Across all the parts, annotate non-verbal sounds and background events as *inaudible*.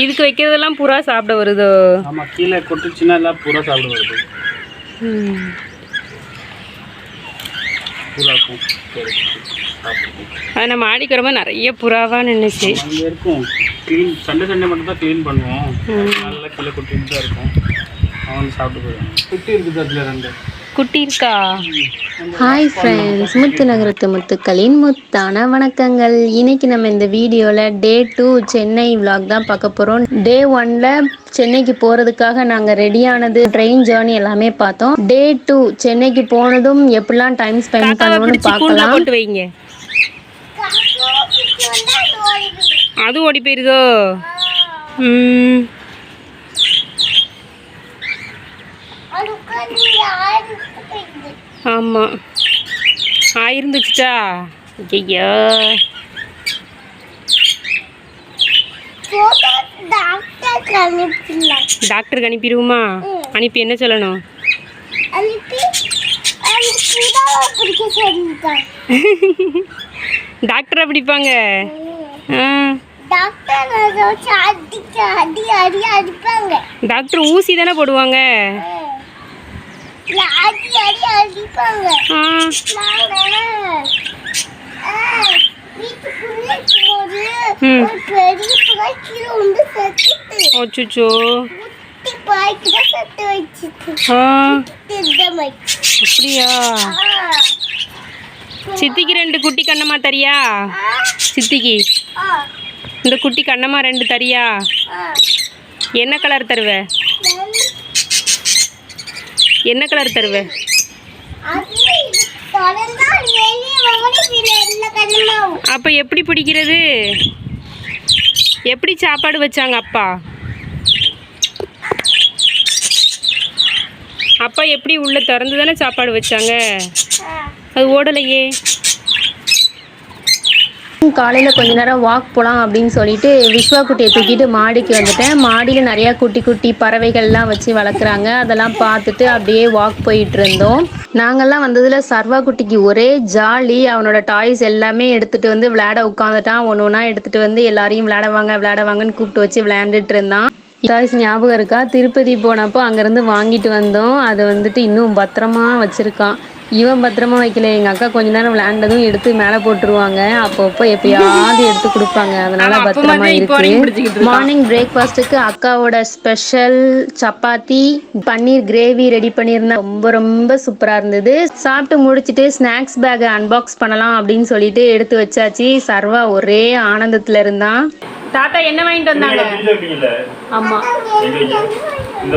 இதுக்கு வைக்கிறதெல்லாம் புறா சாப்பிட வருதோ? ஆமாம் கீழே கொட்டுச்சுன்னா எல்லாம் பூரா சாப்பிட வருது. அது நம்ம ஆடிக்கு ரொம்ப நிறைய புறாவா நின்றுச்சு அங்கே இருக்கும். க்ளீன் சண்டே சண்டே மட்டும் தான் க்ளீன் பண்ணுவோம் நல்லா கீழே கொட்டிட்டு தான் இருக்கும். அவன் சாப்பிட்டு போயிடுவான். குட்டி இருக்குது அதில் ரெண்டு. குட்டி இருக்கா? ஹாய் ஃப்ரெண்ட்ஸ் முத்து நகரத்து முத்துக்களின் முத்தான வணக்கங்கள். இன்னைக்கு நம்ம இந்த வீடியோவில் டே டூ சென்னை vlog தான் பார்க்க போகிறோம் டே ஒன்ல சென்னைக்கு போகிறதுக்காக நாங்கள் ரெடியானது ட்ரெயின் ஜேர்னி எல்லாமே பார்த்தோம். டே டூ சென்னைக்கு போனதும் எப்படிலாம் டைம் ஸ்பெண்ட் பண்ணணும்னு பார்க்கலாம். வைங்க. அது ஓடி போயிருதோ? ம். ஆமாம் ஆயிருந்துச்சுட்டா ஐயோ டாக்டருக்கு அனுப்பிடுவோமா அனுப்பி என்ன சொல்லணும்? டாக்டர் பிடிப்பாங்க. டாக்டர் ஊசி தானே போடுவாங்க. மாதிரி அப்படியா. சித்திக்கு ரெண்டு குட்டி கண்ணம்மா தரியா? சித்திக்கு. இந்த குட்டி கண்ணம்மா ரெண்டு தரியா. என்ன கலர் தருவ என்ன கலர் தருவ அது இது தொடர்ந்தா வெளியே வாங்கணும் கீழே எல்லா கண்ணமாவும் அப்போ எப்படி பிடிக்கிறது? எப்படி சாப்பாடு வச்சாங்க அப்பா? அப்பா எப்படி உள்ள திறந்து தானே சாப்பாடு வச்சாங்க? அது ஓடலையே. காலையில் கொஞ்ச நேரம் வாக் போகலாம் அப்படின்னு சொல்லிட்டு விஸ்வா குட்டியை தூக்கிட்டு மாடிக்கு வந்துட்டேன். மாடியில் நிறையா குட்டி குட்டி பறவைகள்லாம் வச்சு வளர்க்குறாங்க. அதெல்லாம் பார்த்துட்டு அப்படியே வாக் போயிட்டு இருந்தோம். நாங்கள்லாம் வந்ததில் சர்வா குட்டிக்கு ஒரே ஜாலி. அவனோட டாய்ஸ் எல்லாமே எடுத்துகிட்டு வந்து விளையாட உட்காந்துட்டான் ஒன்று ஒன்றா எடுத்துகிட்டு வந்து எல்லாரையும் விளையாட விளையாடுவாங்கன்னு கூப்பிட்டு வச்சு விளையாண்டுட்டு இருந்தான். டாய்ஸ் ஞாபகம் இருக்கா? திருப்பதி போனப்போ அங்கேருந்து வாங்கிட்டு வந்தோம். அதை வந்துட்டு இன்னும் பத்திரமா வச்சுருக்கான். இவன் பத்திரமா வைக்கல. எங்கள் அக்கா கொஞ்ச நேரம் விளையாண்டதும் எடுத்து மேலே போட்டுருவாங்க. அப்பப்போ எப்பயாவது எடுத்து கொடுப்பாங்க. அதனால பத்திரமா இருக்கு. மார்னிங் பிரேக்ஃபாஸ்ட்டுக்கு அக்காவோட special chapati paneer gravy ready பண்ணியிருந்தேன் ரொம்ப ரொம்ப சூப்பராக இருந்தது. சாப்பிட்டு முடிச்சிட்டு ஸ்நாக்ஸ் பேக்கை அன்பாக்ஸ் பண்ணலாம் அப்படின்னு சொல்லிட்டு எடுத்து வச்சாச்சு. சர்வா ஒரே ஆனந்தத்தில் இருந்தான். தாத்தா என்ன வாங்கிட்டு வந்தாங்க? ஆமா. இந்த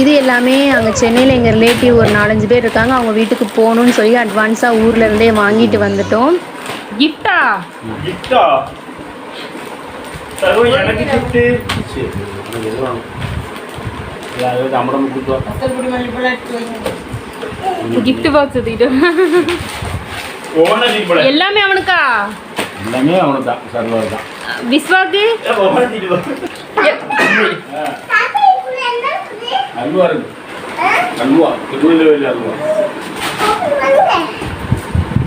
இது எல்லாமே அங்கே சென்னையில் எங்கள் ரிலேட்டிவ் ஒரு நாலஞ்சு பேர் இருக்காங்க. அவங்க வீட்டுக்கு போகணும்னு சொல்லி அட்வான்ஸாக ஊர்ல இருந்தே வாங்கிட்டு வந்துட்டோம். கிஃப்டா? கிஃப்டா? எனக்கு கிஃப்ட் பாக்ஸ் எல்லாமே அவனுக்கா? எல்லாமே அவனுக்கு தான் விஸ்வாக்கு? அல்வா இருக்கு அல்வா திருநெல்வேலி அல்வா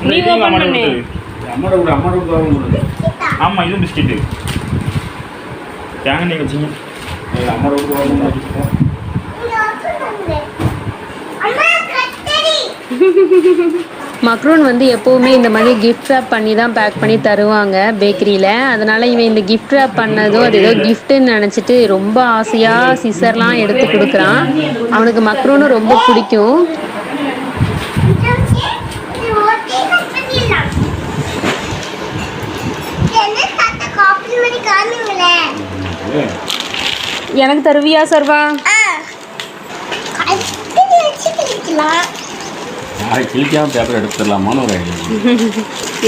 நீ open பண்ணு. அம்மாட கூட அம்மாட கூட கொடுத்து ஆமாம் இதுவும் பிஸ்கெட்டு. தேங்காய் நீங்கள் வச்சிங்க அம்மாட கூட வச்சுப்போம் அம்மா கத்தரி மக்ரூன் வந்து எப்போவுமே இந்த மாதிரி கிஃப்ட் ரேப் பண்ணி தான் பேக் பண்ணி தருவாங்க பேக்கரியில் அதனால் இவன் இந்த கிஃப்ட் ரேப் பண்ணதும் அது ஏதோ கிஃப்ட்டுன்னு நினச்சிட்டு ரொம்ப ஆசையாக சிசர்லாம் எடுத்து கொடுக்குறான். அவனுக்கு மக்ரூனும் ரொம்ப பிடிக்கும். எனக்கு தருவியா சர்வா? நாளைக்கு கிழிக்காம பேப்பர் எடுத்துடலாமான்னு ஒரு ஐடியா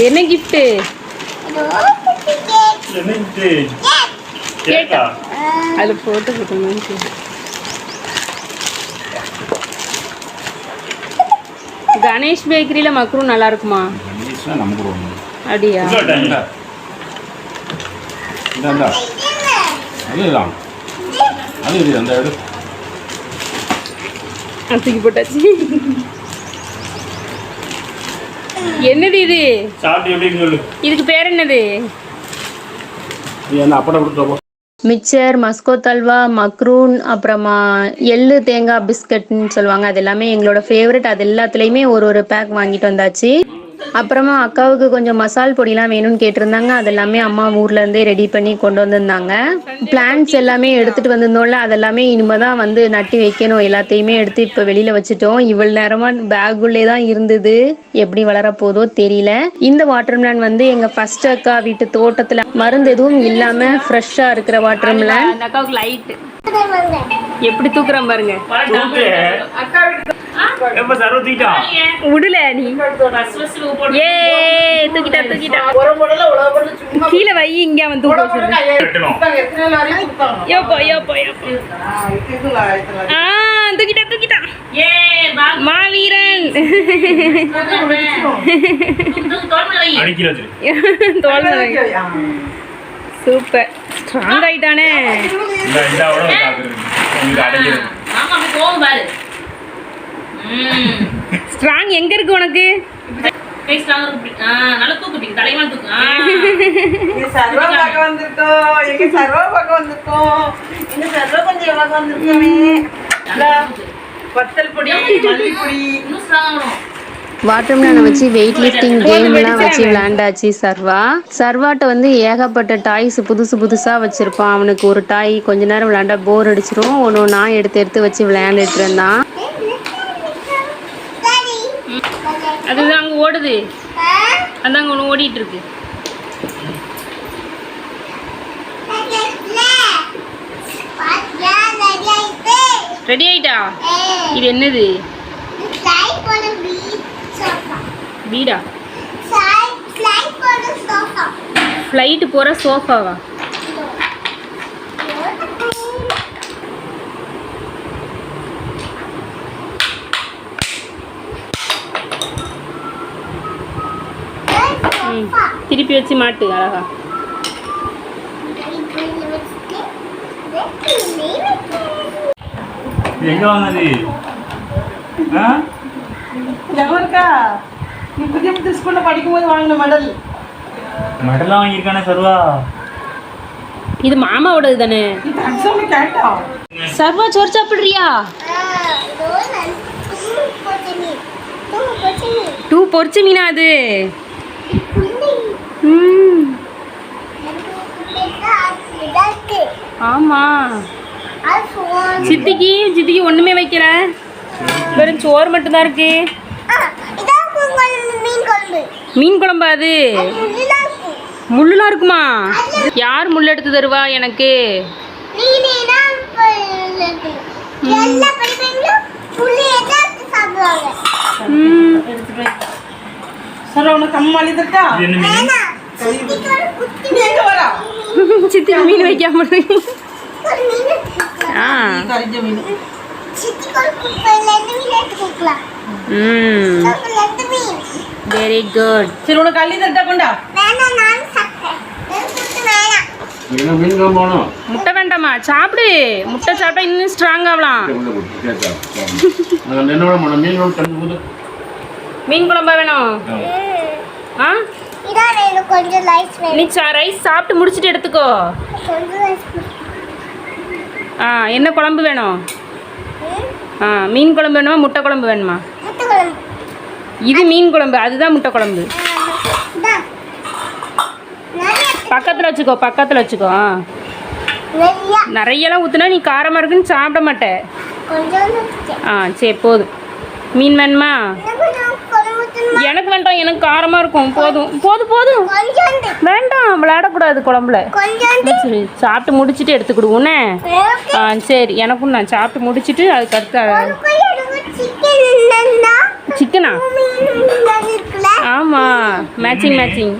என்ன கிஃப்ட்டு அதில் போட்டு போட்டோம்னு கணேஷ் பேக்கரியில் மக்ரூன் நல்லா இருக்குமா? அப்படியா? அது தூக்கி போட்டாச்சு. என்னது இது? சாப்பிட்டு எப்படின்னு சொல்லு. இதுக்கு பேர் என்னது? அந்த அப்படம் கொடுத்தப்போ மிக்சர் மஸ்கோ தல்வா மக்ரூன் அப்புறமா எள்ளு தேங்காய் பிஸ்கட்னு சொல்லுவாங்க. அது எல்லாமே எங்களோட ஃபேவரட் அது எல்லாத்துலேயுமே ஒரு ஒரு பேக் வாங்கிட்டு வந்தாச்சு. அப்புறமா அக்காவுக்கு கொஞ்சம் மசால் பொடிலாம் வேணும்னு கேட்டிருந்தாங்க. அது எல்லாமே அம்மா ஊர்ல இருந்தே ரெடி பண்ணி கொண்டு வந்திருந்தாங்க. பிளான்ட்ஸ் எல்லாமே எடுத்துட்டு வந்திருந்தோம்ல அதெல்லாமே இனிமே தான் வந்து நட்டி வைக்கணும். எல்லாத்தையுமே எடுத்து இப்போ வெளியில வச்சுட்டோம். இவ்வளவு நேரமா பேக்குள்ளே தான் இருந்தது. எப்படி வளர போதோ தெரியல. இந்த வாட்டர் மிலான் வந்து எங்க ஃபர்ஸ்ட் அக்கா வீட்டு தோட்டத்துல மருந்து எதுவும் இல்லாம ஃப்ரெஷ்ஷா இருக்கிற வாட்டர் மிலான் அக்காவுக்கு எப்படி தூக்குறான் பாருங்க. விடல நீ. ஏ தூக்கிட்டா தூக்கிட்டா. கீழே வை இங்க அவன் தூக்க வச்சிருக்கான். வெட்டணும் யோப்பா யோப்பா யோப்பா ஆ தூக்கிட்டா தூக்கிட்டா. மாவீரன். சூப்பர். ஸ்ட்ராங் ஆயிட்டானே ஸ்ட்ராங் எங்க இருக்கு உனக்கு? வந்திருக்கோம். வந்திருக்கோம். வத்தல் பொடி மல்லிப்பொடி. இன்னும் ஸ்ட்ராங் ஆகணும். வாட்டர் மிலானை வச்சு வெயிட் லிஃப்டிங் கேம்லாம் வச்சு விளையாண்டாச்சு சர்வா. சர்வாட்ட வந்து ஏகப்பட்ட டாய்ஸ் புதுசு புதுசாக வச்சுருப்பான். அவனுக்கு ஒரு டாய் கொஞ்ச நேரம் விளையாண்டா போர் அடிச்சிரும். ஒன்று நான் எடுத்து எடுத்து வச்சு விளையாண்டுட்டு இருந்தான். அதுதான் அங்க ஓடுது. அதாங்க ஒன்று ஓடிட்டு இருக்கு ரெடி ஆயிட்டா? இது என்னது? வீடா. ஃப்ளைட்டு போகிற சோஃபாவா. திருப்பி வச்சு மாட்டு அழகா எங்க வாங்கினது ஆ நீ புதிய புதிய ஸ்கூல்ல படிக்கும்போது வாங்கின மெடல் மெடலாம் வாங்கியிருக்கானே சர்வா? இது மாமாவோடது தானே? சர்வா சோறு சாப்பிட்றியா. டூ பொரிச்ச மீனா அது. ஆமா. சித்திக்கு சித்திக்கு ஒண்ணுமே வைக்கல. வெறும் சோறு மட்டும்தான் இருக்கு ஆ, இதான் குழம்பு, மீன் குழம்பு. மீன் குழம்பா அது? முள்ளுலாம் இருக்குமா? யார் முள் எடுத்து தருவா எனக்கு? மீன் சித்தி மீன் வைக்காம ஆ. வெரி குட் சரி உனக்கு அள்ளி தட்டா கொண்டா? முட்டை வேண்டாமா? சாப்பிடு. முட்டை சாப்பிட்டா இன்னும் ஸ்ட்ராங் ஆகலாம். மீன் குழம்பு வேணும்? ஆ. கொஞ்சம் ரைஸ் நீ வேணும். ரைஸ் சாப்பிட்டு முடிச்சிட்டு எடுத்துக்கோ. ஆ என்ன குழம்பு வேணும்? ஆ மீன் குழம்பு வேணுமா முட்டை குழம்பு வேணுமா? முட்டை குழம்பு. இது மீன் குழம்பு அதுதான் முட்டை குழம்பு. பக்கத்தில் வச்சுக்கோ பக்கத்தில் வச்சுக்கோ ஆ. நிறைய நிறையெல்லாம் ஊற்றுனா நீ காரமாக இருக்குன்னு சாப்பிட மாட்ட. ஆ சரி போதும். மீன் வேணுமா? எனக்கு வேண்டாம் எனக்கு காரமாக இருக்கும். போதும். போதும் போதும். வேண்டாம் விளையாடக்கூடாது குழம்புல. சரி சாப்பிட்டு முடிச்சிட்டு எடுத்துக்கிடுவோன்னே ஓகே. ஆ சரி எனக்கும் நான் சாப்பிட்டு முடிச்சிட்டு அதுக்கு அடுத்து சிக்கன்? ஆமாம் மேட்சிங் மேட்சிங்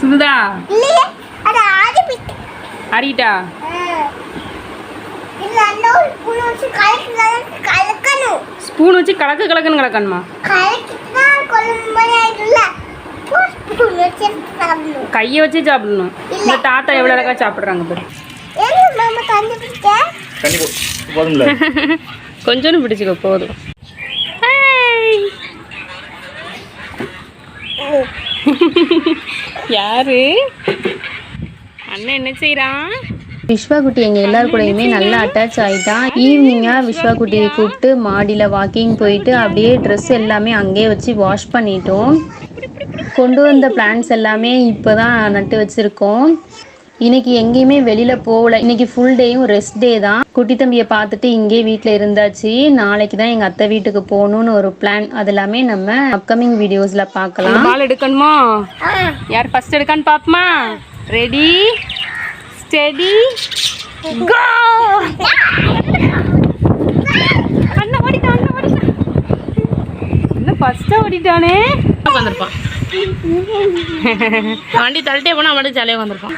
சுதா. அரிட்டா ஸ்பூன் வச்சு கலக்கு கலக்குன்னு கலக்கணுமா? கையை வச்சே சாப்பிடணும். இந்த தாத்தா எவ்வளோ அழகா சாப்பிட்றாங்க பாரு. தண்ணி போ போதும்ல. *laughs* கொஞ்சோண்டு பிடிச்சிக்கோ போதும். *laughs* யாரு? அண்ணன் என்ன செய்றான்? விஸ்வா குட்டி எங்கள் எல்லார் கூடயுமே நல்லா அட்டாச் ஆகிட்டான் ஈவினிங்காக விஸ்வா குட்டியை கூப்பிட்டு மாடியில் வாக்கிங் போயிட்டு அப்படியே ட்ரெஸ் எல்லாமே அங்கேயே வச்சு வாஷ் பண்ணிட்டோம். கொண்டு வந்த பிளான்ஸ் எல்லாமே இப்போ தான் நட்டு வச்சுருக்கோம். இன்னைக்கு எங்கேயுமே வெளியில் போகல. இன்னைக்கு ஃபுல் டேயும் ரெஸ்ட் டே தான். குட்டி தம்பியை பார்த்துட்டு இங்கே வீட்டில் இருந்தாச்சு. நாளைக்கு தான் எங்கள் அத்தை வீட்டுக்கு போகணுன்னு ஒரு பிளான் அது எல்லாமே நம்ம அப்கமிங் வீடியோஸில் பார்க்கலாம். பால் எடுக்கணுமா? யார் ஃபர்ஸ்ட் எடுக்கான்னு பாப்போமா? ரெடி ஸ்டெடி கோ அண்ணா ஓடிட்டான் அண்ணா ஓடிட்டான். என்ன ஃபர்ஸ்டா ஓடிட்டானே? வந்திருப்பான். *laughs* வண்டி தள்ளிட்டே போனா அவன் ஜாலியாக வந்திருப்பான்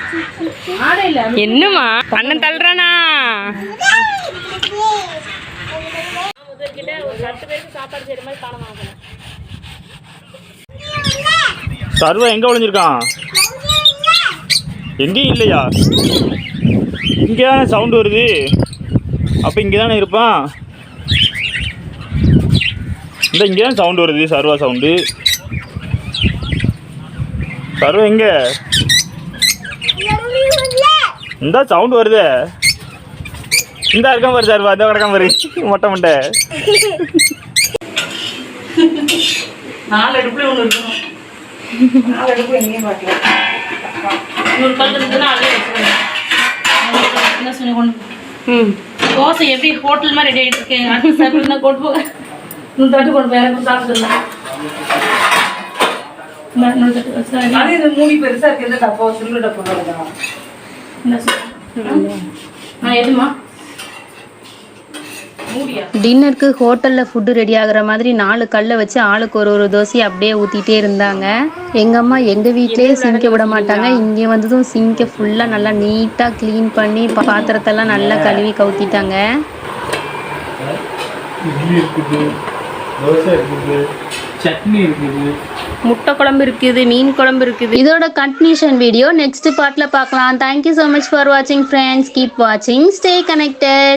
என்னம்மா? அண்ணன் தள்ளுறானா? சர்வ எங்க ஒளிஞ்சிருக்கான்? எங்கேயும் இல்லையா? இங்கே தானே சவுண்டு வருது. அப்போ இங்கே தானே இருப்பான்? இந்த இங்கே தான் சவுண்டு வருது சர்வா சவுண்டு சர்வ எங்க? இந்த சவுண்டு வருதே. இந்த இருக்கான் பாரு சர்வா. இந்த கிடக்கான் பாரு. மொட்டை மொட்டை. நாலு அடுப்புல ஒன்று இருக்கணும். நாலு அடுப்பு எங்கேயும் பார்க்கல. இன்னொரு கல் இருந்ததுன்னா அதே வச்சுருவேன். என்ன சொல்லி கொண்டு. ம். தோசை எப்படி ஹோட்டல் மாதிரி ரெடி ஆகிட்டு இருக்கேன் அடுத்த சாப்பிட்டு தான் கொண்டு போக இன்னும் தட்டு கொண்டு போய் எனக்கு சாப்பிட்டுலாம் இன்னொரு தட்டு வச்சா அது இது மூடி பெருசா இருக்கு இந்த டப்பா சில்லு டப்பா தான் என்ன சொல்லு நான் எதுமா? மூடியா? டின்னருக்கு ஹோட்டலில் ஃபுட்டு ரெடி ஆகுற மாதிரி நாலு கல்லை வச்சு ஆளுக்கு ஒரு ஒரு தோசையை அப்படியே ஊற்றிட்டே இருந்தாங்க. எங்கள் அம்மா எங்கள் வீட்டிலேயே சிங்க விட மாட்டாங்க. இங்கே வந்ததும் சிங்கை ஃபுல்லாக நல்லா நீட்டாக க்ளீன் பண்ணி பாத்திரத்தெல்லாம் நல்லா கழுவி கவுத்திட்டாங்க. இட்லி இருக்குது தோசை இருக்குது சட்னி இருக்குது. முட்டை குழம்பு இருக்குது மீன் குழம்பு இருக்குது. இதோட கண்டினியூஷன் வீடியோ நெக்ஸ்ட் பார்ட்டில் பார்க்கலாம். தேங்க்யூ ஸோ மச் ஃபார் வாட்சிங் ஃப்ரெண்ட்ஸ் கீப் வாட்சிங் ஸ்டே கனெக்டட்